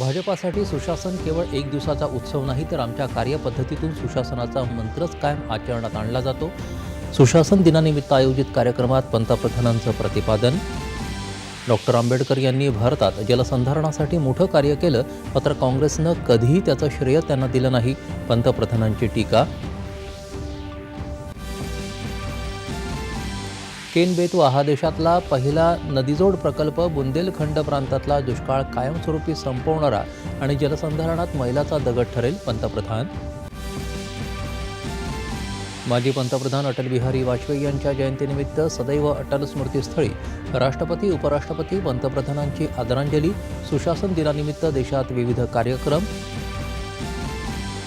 भाजपासाठी सुशासन केवळ एक दिवसाचा उत्सव नाही तर आमच्या कार्यपद्धतीतून सुशासनाचा मंत्रच कायम आचरणात आणला जातो. सुशासन दिनानिमित्त आयोजित कार्यक्रमात पंतप्रधानांचं प्रतिपादन. डॉक्टर आंबेडकर यांनी भारतात जलसंधारणासाठी मोठं कार्य केलं मात्र काँग्रेसनं कधीही त्याचं श्रेय त्यांना दिलं नाही. पंतप्रधानांची टीका केन बेतवा हा देशातला पहिला नदीजोड प्रकल्प बुंदेलखंड प्रांतातला दुष्काळ कायमस्वरूपी संपवणारा आणि जलसंधारणात मैलाचा दगड ठरेल पंतप्रधान. माजी पंतप्रधान अटल बिहारी वाजपेयी यांच्या जयंतीनिमित्त सदैव अटल स्मृतीस्थळी राष्ट्रपती उपराष्ट्रपती पंतप्रधानांची आदरांजली सुशासन दिनानिमित्त देशात विविध कार्यक्रम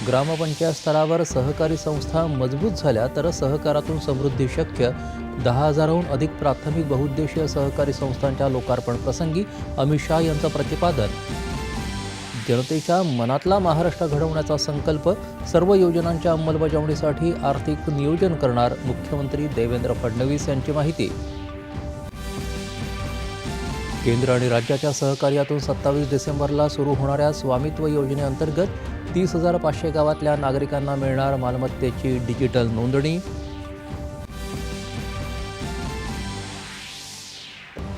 ग्रामपंचायत स्तरावर सहकारी संस्था मजबूत झाल्या तर सहकारातून समृद्धी शक्य. दहा हजाराहून अधिक प्राथमिक बहुउद्देशीय सहकारी संस्थांच्या लोकार्पण प्रसंगी अमित शाह यांचं प्रतिपादन. जनतेच्या मनातला महाराष्ट्र घडवण्याचा संकल्प सर्व योजनांच्या अंमलबजावणीसाठी आर्थिक नियोजन करणार मुख्यमंत्री देवेंद्र फडणवीस यांची माहिती. केंद्र आणि राज्याच्या सहकार्यातून सत्तावीस डिसेंबरला सुरू होणाऱ्या स्वामित्व योजनेअंतर्गत तीस हजार पाचशे गावातल्या नागरिकांना मिळणार मालमत्तेची डिजिटल नोंदणी.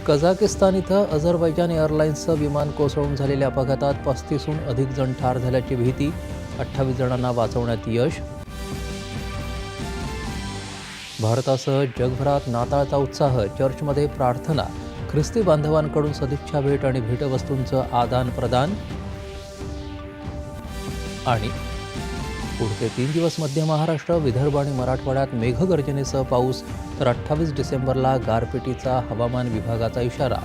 कझाकिस्तान इथं अझरबैजान एअरलाइन्सचं विमान कोसळून झालेल्या अपघातात पस्तीसहून अधिक जण ठार झाल्याची भीती अठ्ठावीस जणांना वाचवण्यात यश. भारतासह जगभरात नाताळचा उत्साह चर्चमध्ये प्रार्थना ख्रिस्ती बांधवांकडून सदिच्छा भेट आणि भेटवस्तूंचं आदान प्रदान आणि पुढचे तीन दिवस मध्य महाराष्ट्र विदर्भ आणि मराठवाड्यात मेघगर्जनेसह पाऊस तर अठ्ठावीस डिसेंबरला गारपिटीचा हवामान विभागाचा इशारा.